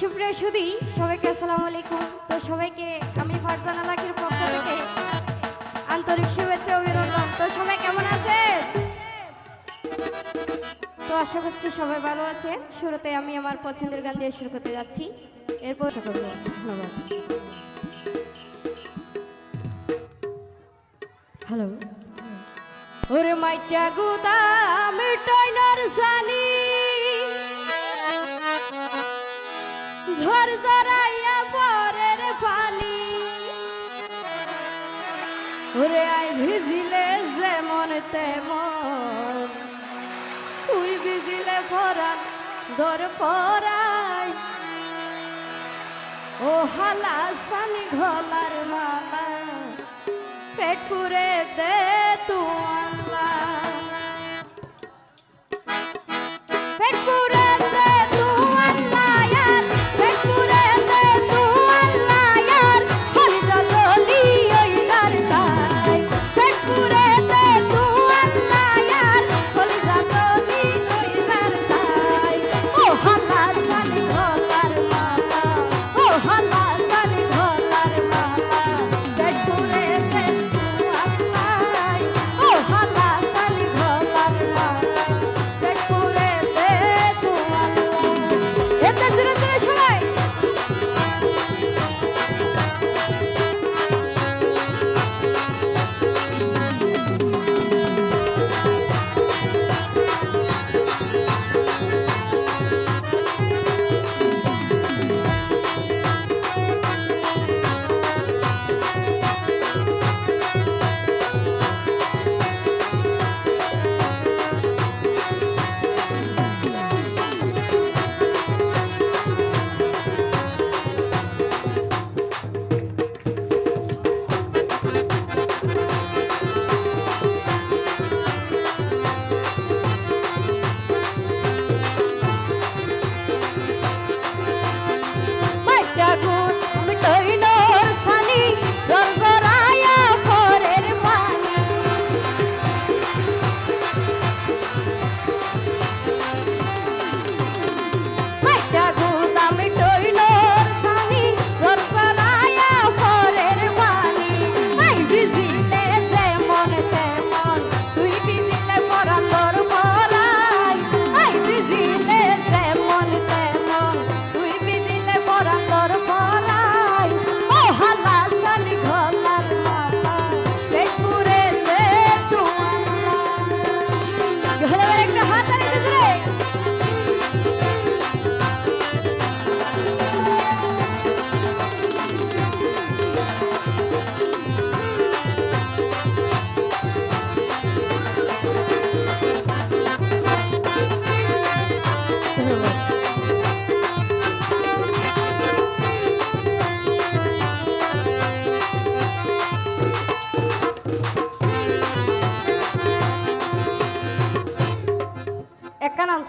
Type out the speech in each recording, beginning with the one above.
সুপ্রিয় সুদী সবাইকে আসসালামু আলাইকুম। তো সবাইকে আমি ফারজানা লাকির পক্ষ থেকে আন্তরিক শুভেচ্ছা অভিনন্দন। তো সবাই কেমন আছেন? তো আশা করছি সবাই ভালো আছে শুরুতে আমি আমার পছন্দের গান দিয়ে শুরু করতে যাচ্ছি। এরপর ধন্যবাদ। হ্যালো ওরে মাইটা গুদাম টয়নার সানি ভিজিলে যেমন তেমন, তুই ভিজিলে ভরান দর পরাই। ও হালা সানি ঘলার মালা পেট দে তু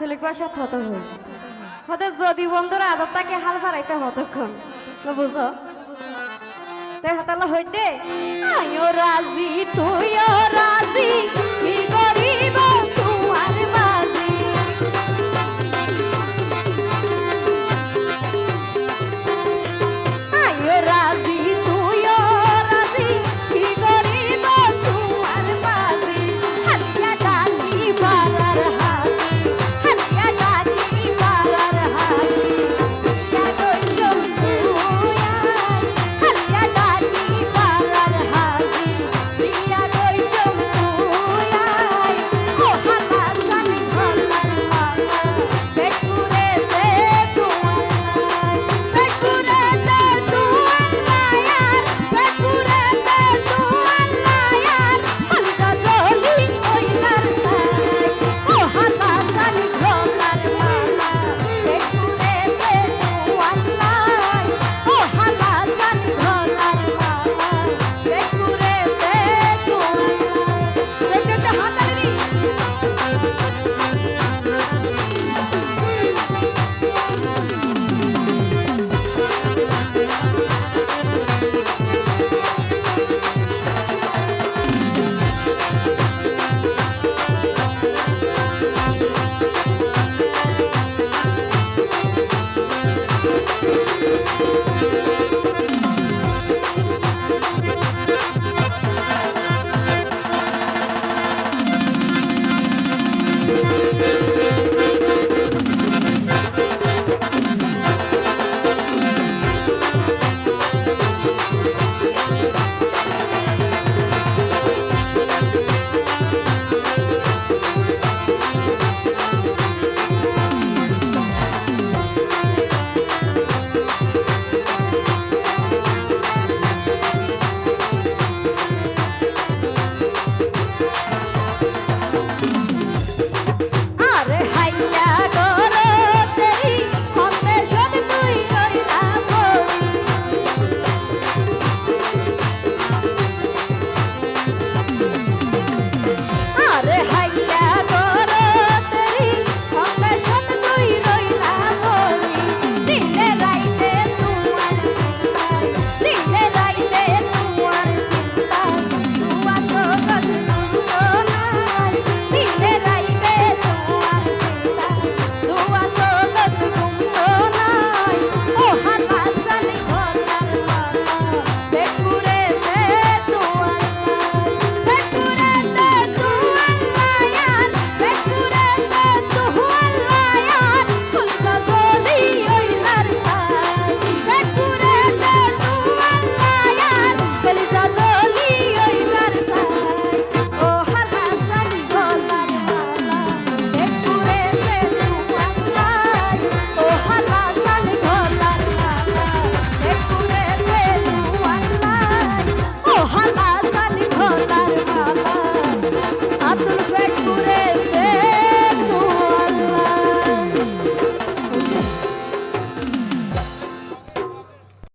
একখান কুয়াশা থত হই হতে যদি বন্ধুরা আদর তাকে হাল ফারাইতে হতক্ষণ বুঝো? তাই হাতালা হইতে? আইও রাজি, তুইও রাজি, কি গো